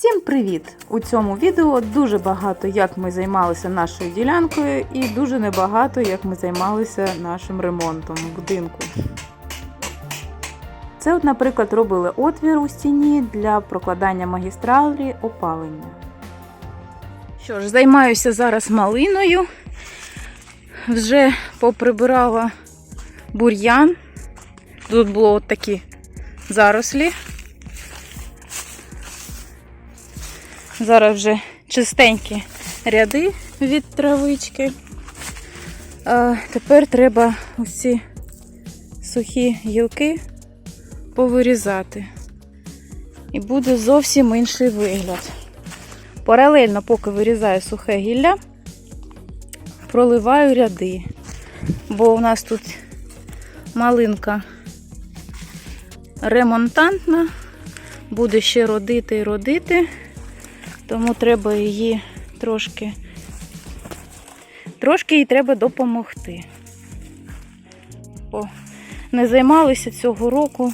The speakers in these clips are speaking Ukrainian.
Всім привіт! У цьому відео дуже багато, як ми займалися нашою ділянкою, і дуже небагато, як ми займалися нашим ремонтом будинку. Це, от, наприклад, робили отвір у стіні для прокладання магістралі опалення. Що ж, займаюся зараз малиною. Вже поприбирала бур'ян. Тут було от такі зарослі. Зараз вже чистенькі ряди від травички. А тепер треба усі сухі гілки повирізати. І буде зовсім інший вигляд. Паралельно, поки вирізаю сухе гілля, проливаю ряди. Бо у нас тут малинка ремонтантна, буде ще родити і родити. Тому треба її трошки, трошки їй треба допомогти. Бо не займалися цього року.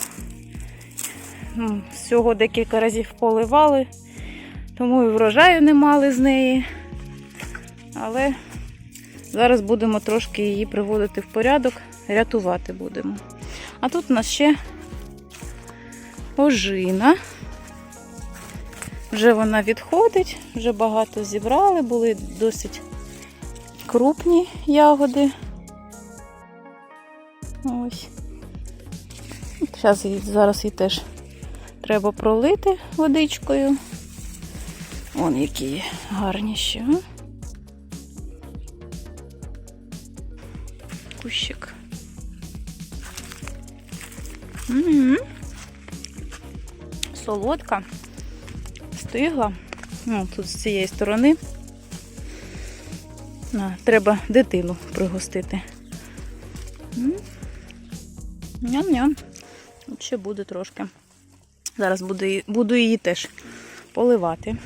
Ну, Всього декілька разів поливали, тому і врожаю не мали з неї. Але зараз будемо трошки її приводити в порядок, рятувати будемо. А тут у нас ще ожина. Вже вона відходить, вже багато зібрали, були досить крупні ягоди. Ось. Зараз її, зараз її теж треба пролити водичкою. Вон які гарні ще. Кущик. М-м. Солодка стигла. Ну, тут з цієї сторони. Треба дитину пригостити. Ням-ням. Ще буде трошки. Зараз буду, буду її теж поливати.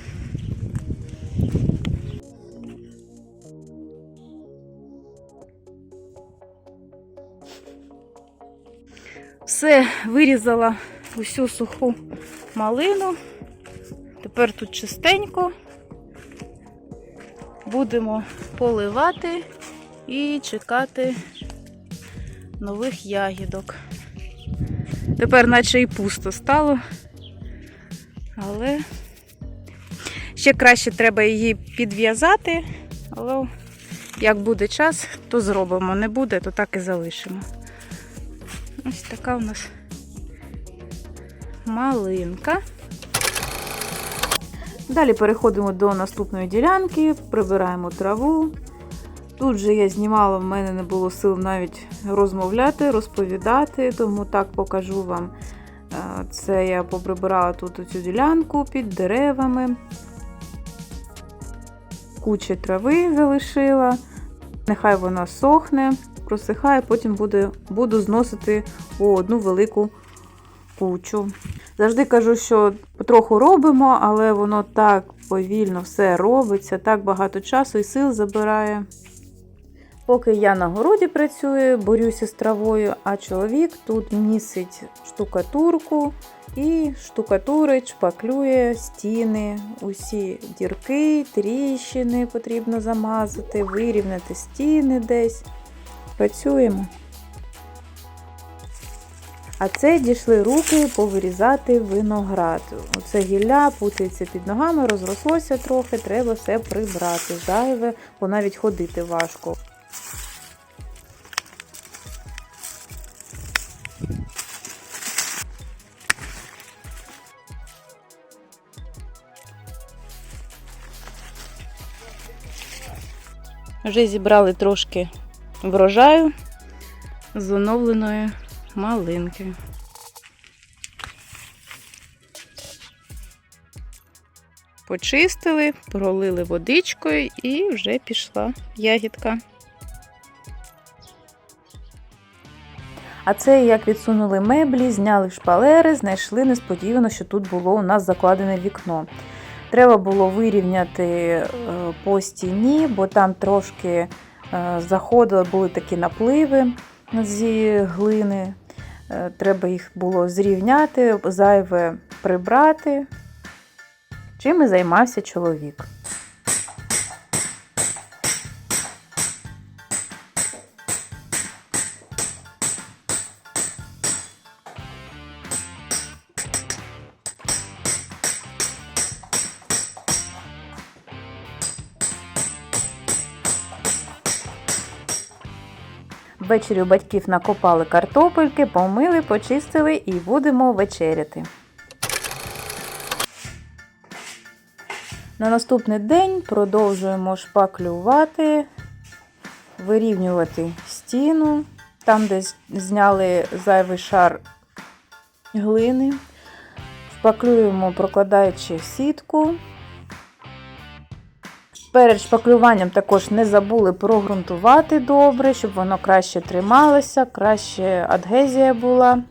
Все, вирізала усю суху малину. Тепер тут чистенько. Будемо поливати і чекати нових ягідок. Тепер наче і пусто стало. Але ще краще треба її підв'язати. Але як буде час, то зробимо. Не буде, то так і залишимо. Ось така у нас малинка. Далі переходимо до наступної ділянки, прибираємо траву. Тут же я знімала, в мене не було сил навіть розмовляти, розповідати, тому так покажу вам. Е, Це я поприбирала тут цю ділянку під деревами. Куча трави залишила. Нехай вона сохне, просихає, потім буде, буду зносити у одну велику кучу. Завжди кажу, що потроху робимо, але воно так повільно все робиться, так багато часу і сил забирає. Поки я на городі працюю, борюся з травою, а чоловік тут місить штукатурку і штукатурить, шпаклює стіни, усі дірки, тріщини потрібно замазати, вирівняти стіни десь. Працюємо. А це дійшли руки повирізати виноград. Оце гілля путається під ногами, розрослося трохи, треба все прибрати. Зайве, бо навіть ходити важко. Вже зібрали трошки врожаю з оновленої малинки. Почистили, пролили водичкою і вже пішла ягідка. А це як відсунули меблі, зняли шпалери, знайшли несподівано, що тут було у нас закладене вікно. Треба було вирівняти е, по стіні, бо там трошки е, заходили, були такі напливи зі глини. Е, Треба їх було зрівняти, зайве прибрати. чим і займався чоловік. Ввечері у батьків накопали картопельки, помили, почистили і будемо вечеряти. На наступний день продовжуємо шпаклювати, вирівнювати стіну, там, де зняли зайвий шар глини. Шпаклюємо, прокладаючи сітку. Перед шпаклюванням також не забули прогрунтувати добре, щоб воно краще трималося, краще адгезія була.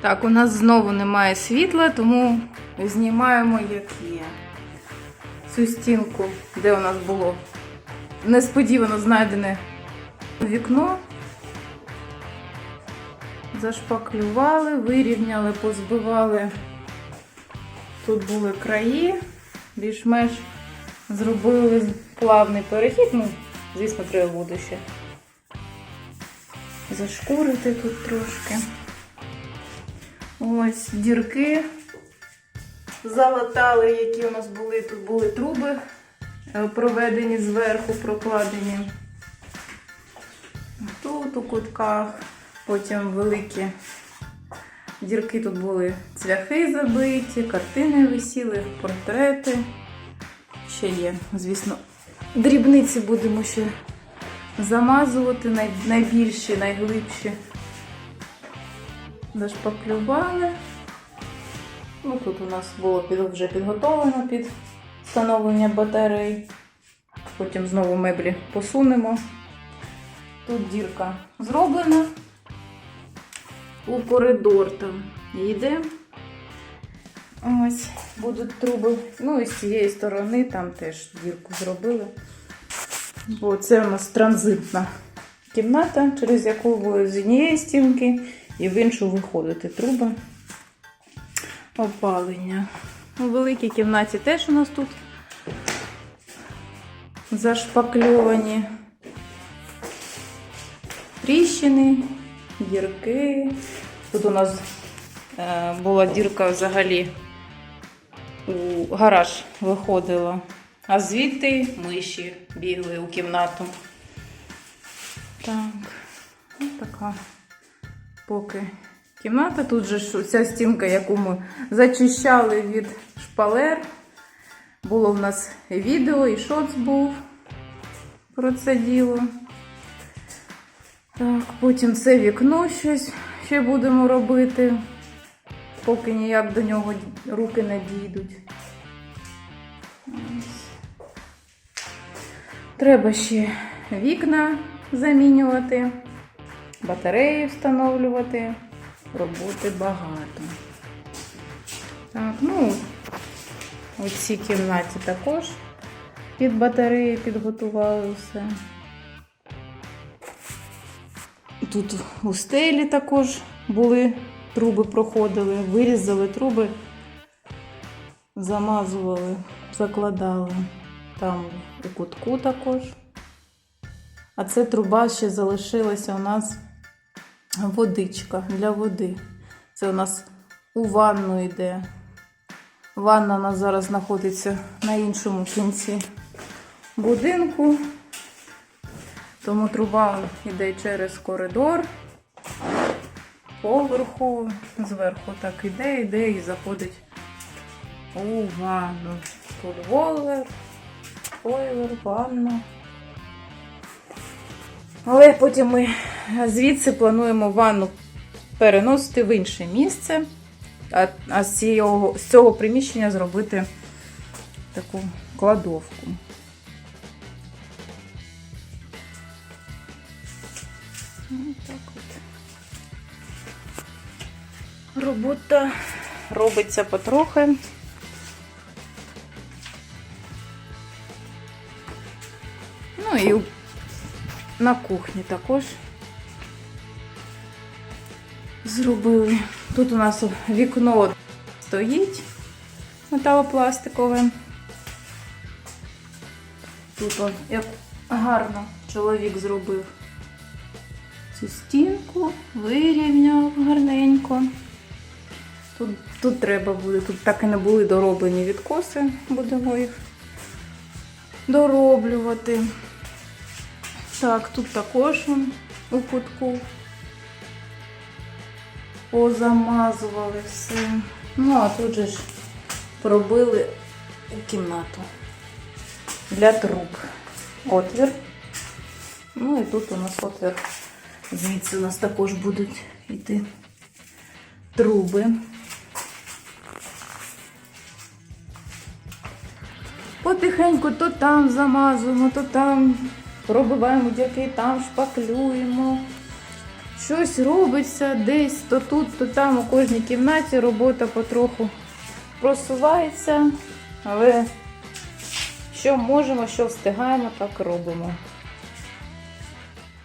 Так, у нас знову немає світла, тому знімаємо, як є. Цю стінку, де у нас було несподівано знайдене вікно. Зашпаклювали, вирівняли, позбивали. Тут були краї, більш-менш зробили плавний перехід. Ну, звісно, треба буде ще зашкурити тут трошки. Ось дірки залатали, які у нас були. Тут були труби е, проведені зверху, прокладені. Тут у кутках, потім великі Дірки тут були цвяхи забиті, картини висіли, портрети. Ще є, звісно, дрібниці будемо ще замазувати, найбільші, найглибші. Зашпаклювали. Ну, тут у нас було вже підготовлено під встановлення батарей. Потім знову меблі посунемо. Тут дірка зроблена у коридор там йде. Ось, будуть труби. Ну і з цієї сторони там теж дірку зробили. Бо це у нас транзитна кімната, через яку з однієї стінки і в іншу виходити труба. Опалення. У великій кімнаті теж у нас тут зашпакльовані тріщини, дірки. Тут у нас е, була дірка взагалі у гараж виходила, а звідти миші бігли у кімнату. Так, ось така поки кімната. Тут же ця стінка, яку ми зачищали від шпалер. Було в нас відео і шоц був про це діло. Так, потім це вікно щось ще будемо робити, поки ніяк до нього руки не дійдуть. Треба ще вікна замінювати, батареї встановлювати, роботи багато. Так, ну, у цій кімнаті також під батареї підготували все. Тут у стелі також були труби проходили, вирізали труби, замазували, закладали. Там у кутку також. А це труба ще залишилася у нас водичка для води. Це у нас у ванну йде. Ванна у нас зараз знаходиться на іншому кінці будинку. Тому труба йде через коридор, поверху, зверху так іде, йде і заходить у ванну. Тут волер, бойлер, ванна. Але потім ми звідси плануємо ванну переносити в інше місце, а, а з, цього, з цього приміщення зробити таку кладовку. Робота робиться потрохи. Ну і на кухні також зробили Тут у нас вікно стоїть металопластикове. Тут он, як гарно чоловік зробив цю стінку, вирівняв гарненько. Тут, тут треба буде, тут так і не були дороблені відкоси, будемо їх дороблювати. Так, тут також у кутку позамазували все. Ну, а тут же ж пробили у кімнату для труб. Отвір. Ну і тут у нас отвір. Звідси у нас також будуть йти труби. Потихеньку то там замазуємо, то там пробиваємо дірки, там шпаклюємо. Щось робиться десь, то тут, то там, у кожній кімнаті робота потроху просувається, але що можемо, що встигаємо, так робимо.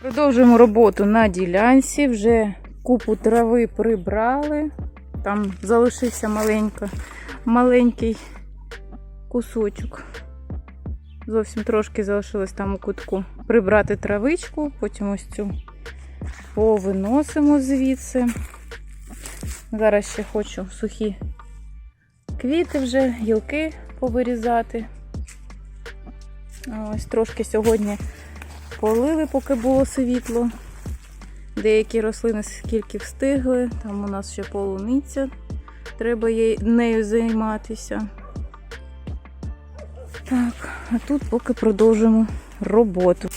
Продовжуємо роботу на ділянці, вже купу трави прибрали. Там залишився маленько, маленький кусочок. Зовсім трошки залишилось там у кутку. Прибрати травичку, потім ось цю повиносимо звідси. Зараз ще хочу сухі квіти вже, гілки повирізати. Ось трошки сьогодні полили, поки було світло. Деякі рослини скільки встигли. Там у нас ще полуниця, треба нею займатися. Так, а тут поки продовжимо роботу.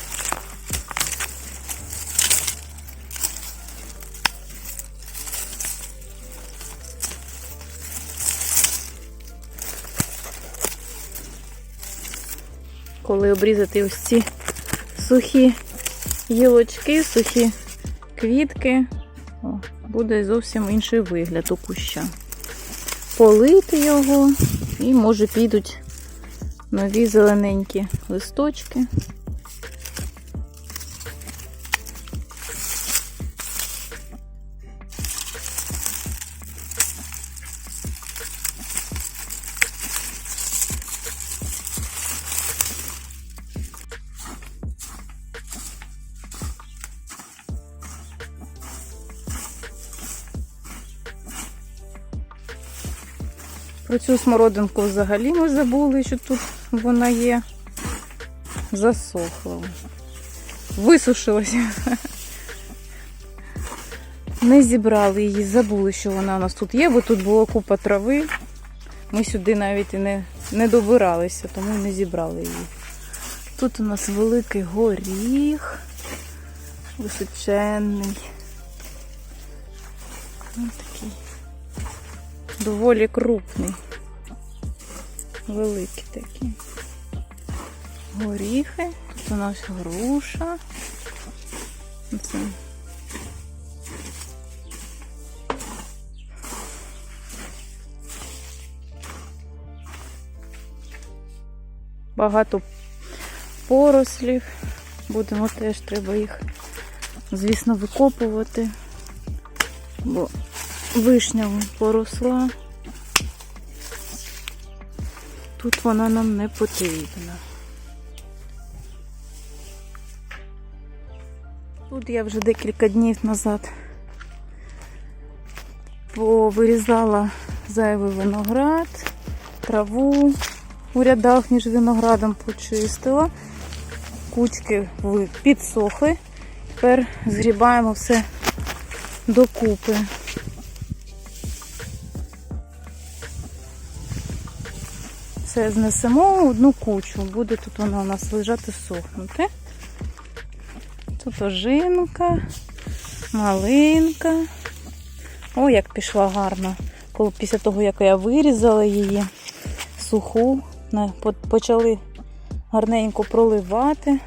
Коли обрізати ось ці сухі гілочки, сухі квітки, о, буде зовсім інший вигляд у куща. Полити його і може підуть нові зелененькі листочки. Цю смородинку взагалі ми забули, що тут вона є. Засохла. Висушилася. Не зібрали її, забули, що вона у нас тут є, бо тут була купа трави. Ми сюди навіть і не, не добиралися, тому не зібрали її. Тут у нас великий горіх, височенний. Ось такий доволі крупний. Великі такі. Горіхи. Тут у нас груша. Оце. Багато порослів. Будемо теж треба їх, звісно, викопувати, бо вишня поросла. Тут вона нам не потрібна. Тут я вже декілька днів назад повирізала зайвий виноград, траву у рядах між виноградом почистила. Кучки підсохли. Тепер згрібаємо все докупи. Все знесемо в одну кучу. Буде тут вона у нас лежати сохнути. Тут ожинка, малинка. О, як пішла гарно. Коли після того, як я вирізала її суху, почали гарненько проливати.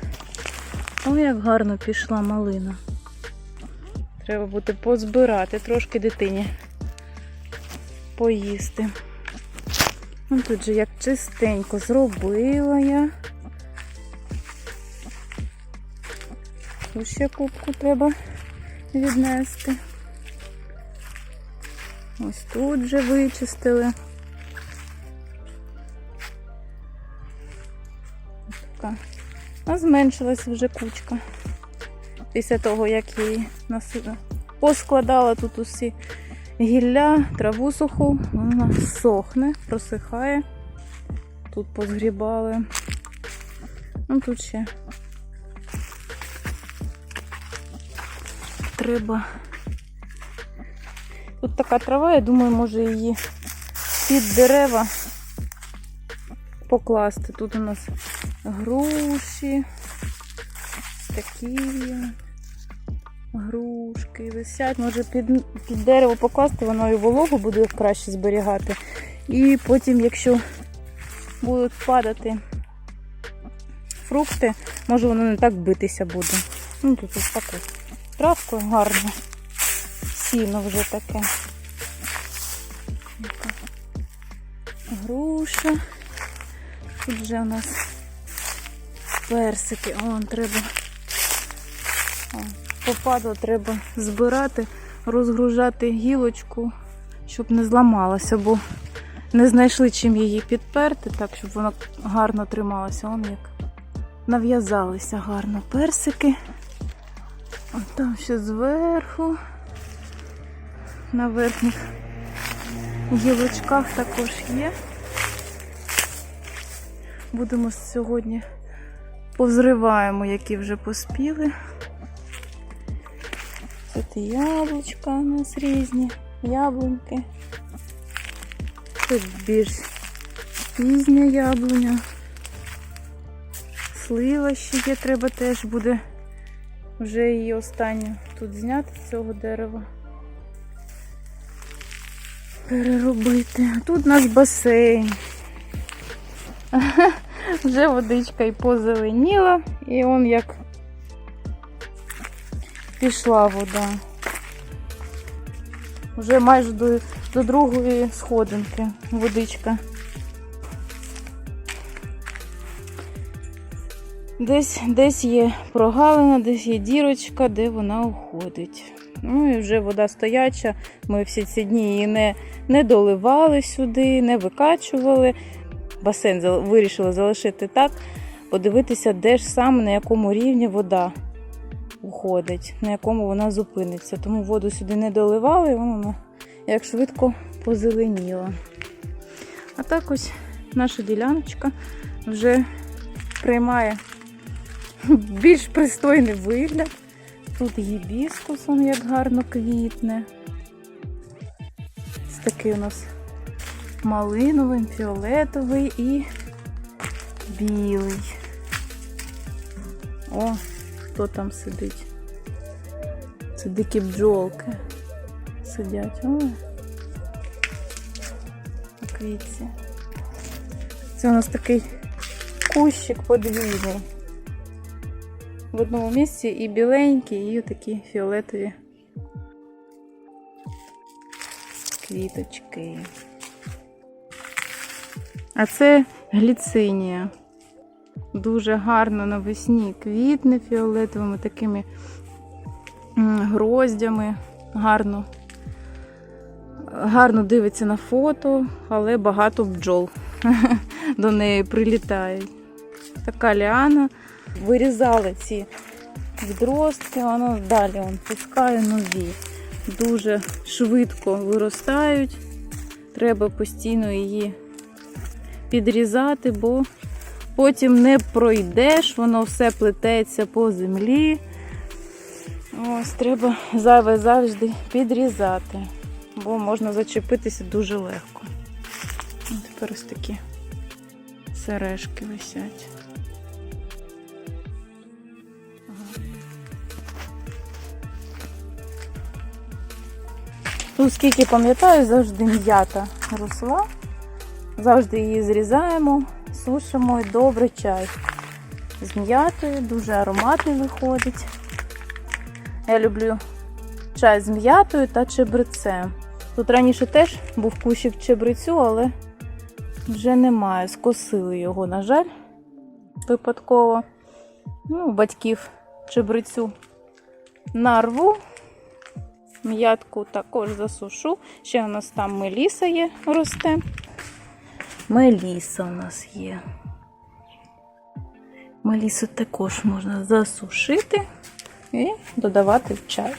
О, як гарно пішла малина. Треба буде позбирати трошки дитині поїсти. Ну, тут же як чистенько зробила я. Тут ще кубку треба віднести. Ось тут вже вичистили. Така. А зменшилась вже кучка. Після того, як її. Поскладала тут усі гілля, траву суху, вона сохне, просихає. Тут позгрібали. Ну тут ще треба. Тут така трава, я думаю, може її під дерева покласти. Тут у нас груші, такі грушки висять. Може під, під дерево покласти, воно і вологу буде краще зберігати. І потім, якщо будуть падати фрукти, може воно не так битися буде. Ну тут ось таку травку гарно. Сіно вже таке. Груша. Тут вже у нас персики. О, треба. Попадло, треба збирати, розгружати гілочку, щоб не зламалася, бо не знайшли чим її підперти, так, щоб вона гарно трималася. Он як нав'язалися гарно персики. От там ще зверху. На верхніх гілочках також є. Будемо сьогодні позриваємо, які вже поспіли. Тут яблучка у нас різні, яблуньки. Тут більш пізня яблуня. Слива ще є, треба теж буде вже її останню тут зняти з цього дерева. Переробити. Тут у нас басейн. Вже водичка і позеленіла, і он як пішла вода. Вже майже до, до другої сходинки водичка. Десь, десь є прогалина, десь є дірочка, де вона уходить. Ну і вже вода стояча. Ми всі ці дні її не, не доливали сюди, не викачували. Басейн вирішили залишити так, подивитися, де ж саме на якому рівні вода уходить, на якому вона зупиниться. Тому воду сюди не доливали, і вона як швидко позеленіла. А так ось наша діляночка вже приймає більш пристойний вигляд. Тут гібіскус, он як гарно квітне. Ось такий у нас малиновий, фіолетовий і білий. О, хто там сидить? Це дикі бджолки сидять. О, у квітці. Це у нас такий кущик подвійний. В одному місці і біленькі, і такі фіолетові квіточки. А це гліцинія. Дуже гарно навесні квітне фіолетовими такими гроздями. Гарно. Гарно дивиться на фото, але багато бджол до неї прилітають. Така ліана. Вирізали ці відростки, воно далі он пускає нові. Дуже швидко виростають. Треба постійно її підрізати, бо потім не пройдеш, воно все плететься по землі. Ось треба зайве завжди підрізати, бо можна зачепитися дуже легко. Тепер ось такі сережки висять. Тут, скільки пам'ятаю, завжди м'ята росла. Завжди її зрізаємо, сушимо і добре чай. З м'ятою, дуже ароматний виходить. Я люблю чай з м'ятою та чебрецем. Тут раніше теж був кущик чебрецю, але вже немає. Скосили його, на жаль, випадково. Ну, батьків чебрецю нарву М'ятку також засушу. Ще у нас там меліса є, росте. Меліса у нас є. Мелісу також можна засушити і додавати в чай.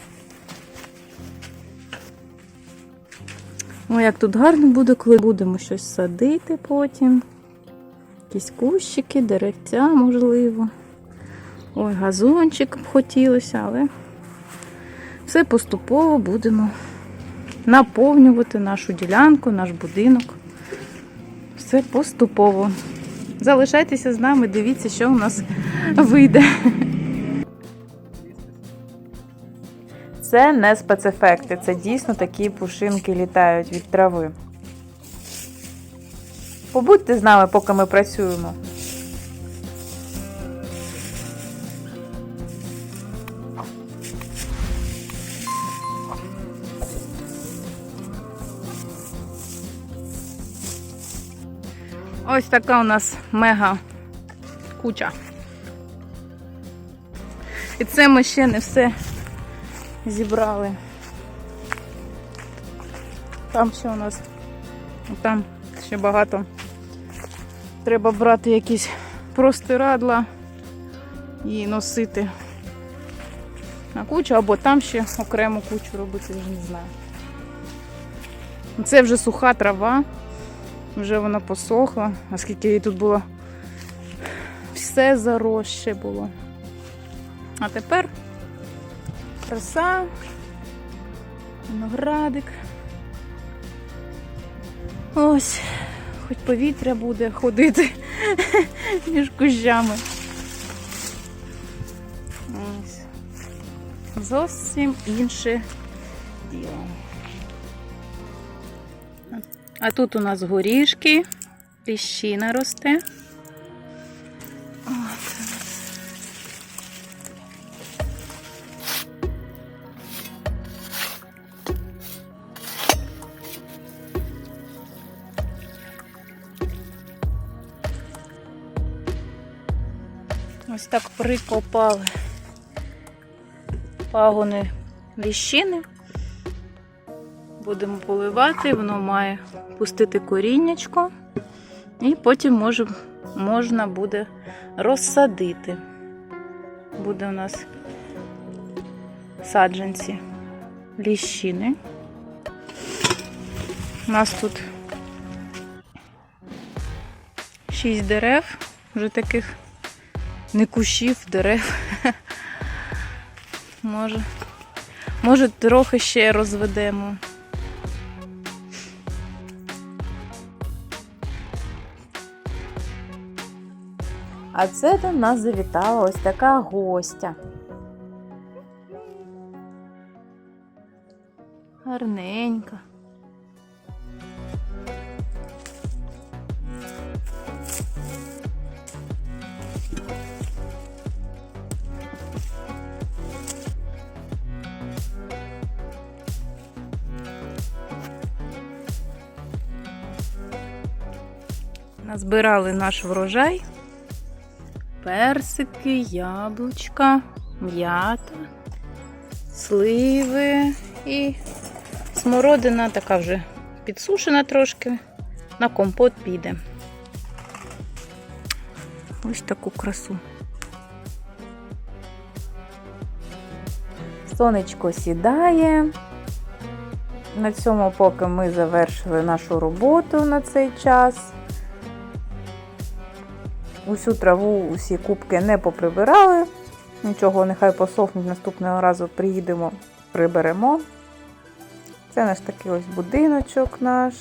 О, як тут гарно буде, коли будемо щось садити потім. Якісь кущики, деревця, можливо. Ой, газончик б хотілося, але все поступово будемо наповнювати нашу ділянку, наш будинок. Все поступово. Залишайтеся з нами, дивіться, що у нас вийде. Це не спецефекти, це дійсно такі пушинки літають від трави. Побудьте з нами, поки ми працюємо. Ось така у нас мега куча. І це ми ще не все зібрали. Там ще у нас, там ще багато. Треба брати якісь простирадла і носити на кучу, або там ще окрему кучу робити, я не знаю. Це вже суха трава, вже вона посохла, оскільки її тут було все заросше було. А тепер краса, виноградик. Ось, хоч повітря буде ходити між кущами. Ось. Зовсім інше діло. А тут у нас горішки, піщина росте. Ось так прикопали пагони ліщини. Будемо поливати, воно має пустити коріннячко, і потім може, можна буде розсадити. Буде у нас саджанці ліщини. У нас тут 6 дерев, вже таких не кущів, дерев. Може, може, трохи ще розведемо. А це до нас завітала ось така гостя. Гарненька. Назбирали наш врожай. Персики, яблучка, м'ята, сливи і смородина така вже підсушена трошки, на компот піде. Ось таку красу. Сонечко сідає. На цьому поки ми завершили нашу роботу на цей час. Усю траву, усі кубки не поприбирали. Нічого, нехай посохнуть, наступного разу приїдемо, приберемо. Це наш такий ось будиночок наш.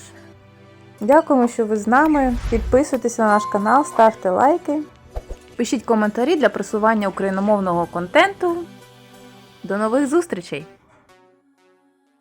Дякуємо, що ви з нами. Підписуйтесь на наш канал, ставте лайки. Пишіть коментарі для просування україномовного контенту. До нових зустрічей!